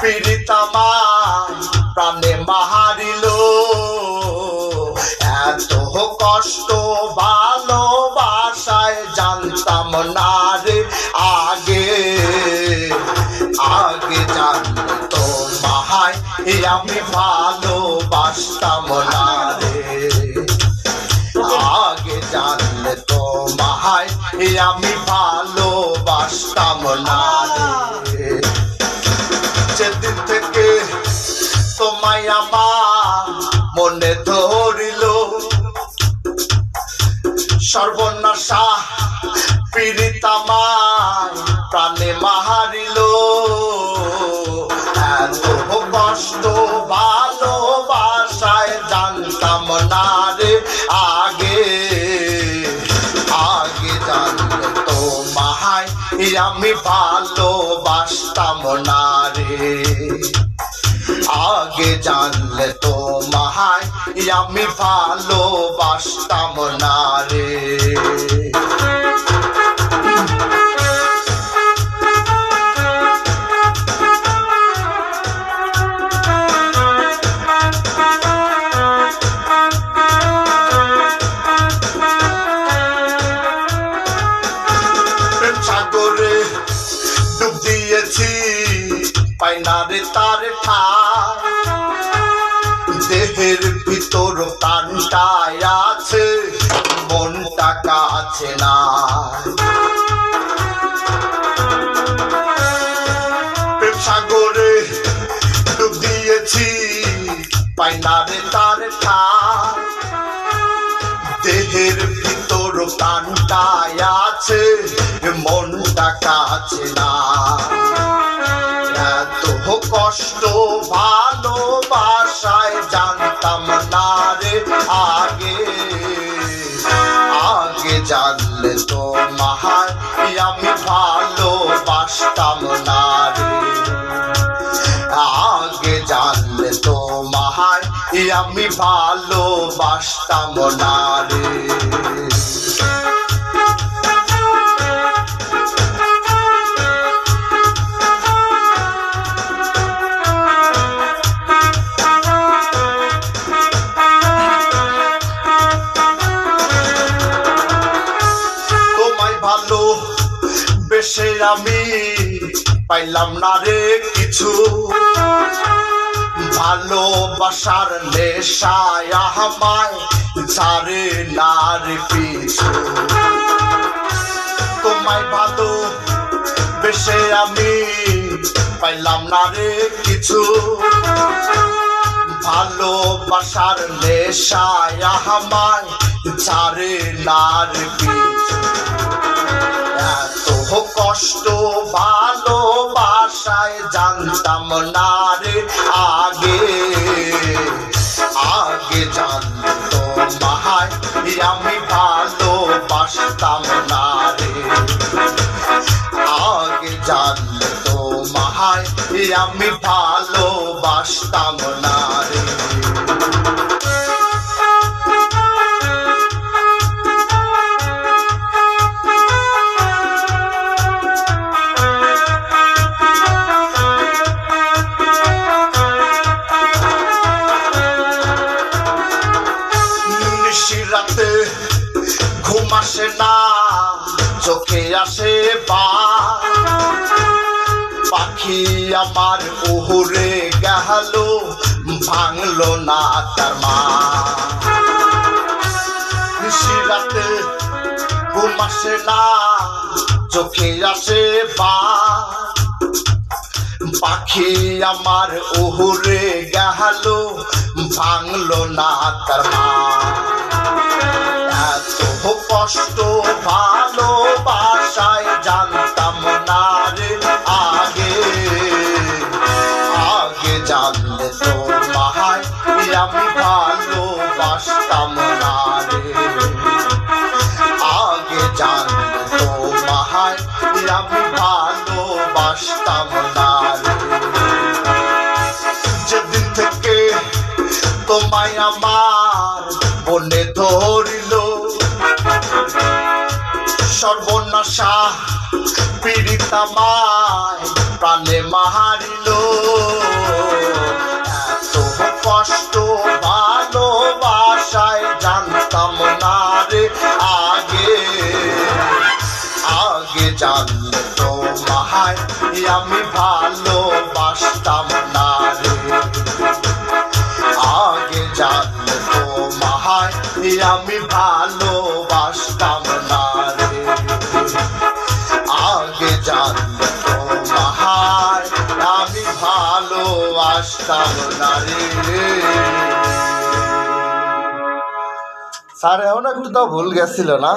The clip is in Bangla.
পীড়িতামায় প্রাণে মাহারিল। এত কষ্ট ভালোবাসায় জানতাম না রে আগে। আগে জানতো মাহাই আমি ভালোবাসতাম না রে। আগে জানলে তো মাহাই আমি ভালোবাসতাম না তোমায় মনে ধরিল। সর্বনাশা পীড়িতামায় প্রাণে মাহারিল। এত কষ্ট ভালোবাসায় জানতাম না রে আগে। আগে জানলে তো মাহাই আমি ভালোবাসতাম না রে। আগে জানলে তো মহায় আমি ভালোবাসতাম না রে। পাইনারে তার দেহের ভিতর প্রাণটায় আছে, মনটা কাছে না প্রেম সাগরে ডুব দিয়েছি পাইনারে তার দেহের ভিতর প্রাণটায় আছে, মনটা কাছে না এত কষ্ট ভালোবাসায় জানতাম না রে আগে। আগে জানলে তো মাহার আমি ভালোবাসতাম না রে। আগে জানলে তো মাহার আমি ভালোবাসতাম না রে। বেশে আমি পাইলাম না রে কিছু। ভালোবাসার নেশায় আমায় ছাড়ে না রে পিছু তোমায় ভালো বেশে আমি পাইলাম না রে কিছু। ভালোবাসার নেশায় আমায় ছাড়ে না রে পিছু কষ্ট ভালোবাসায় জানতাম না রে আগে। আগে জানতো মাহাই আমি ভালোবাসতাম না রে। আগে জানতো মাহাই আমি ভালোবাসতাম না রে। পাখি আমার উহুরে গেল, ভাঙলো না তার মা। নিশিরাতে ঘুম না, চোখে আসে বা পাখি আমার উহুরে গেল, ভাঙলো না তার মা। এত কষ্ট ভালোবাসায় জানলে তো মাহাই আমি ভালোবাসতাম না রে। আগে জানলে তো মাহাই আমি ভালোবাসতাম না রে। যেদিন থেকে তোমায় আমার মনে ধরিল, সর্বনাশা পীড়িতামায় প্রাণে মাহারিল কষ্ট ভালোবাসায় জানতাম না রে আগে। আগে জানতো মাহায় আমি ভালোবাসতাম না রে। আগে জানতো মাহায় আমি ভালোবাসতাম না স্যার এমন একটু তাও ভুল গেছিল না?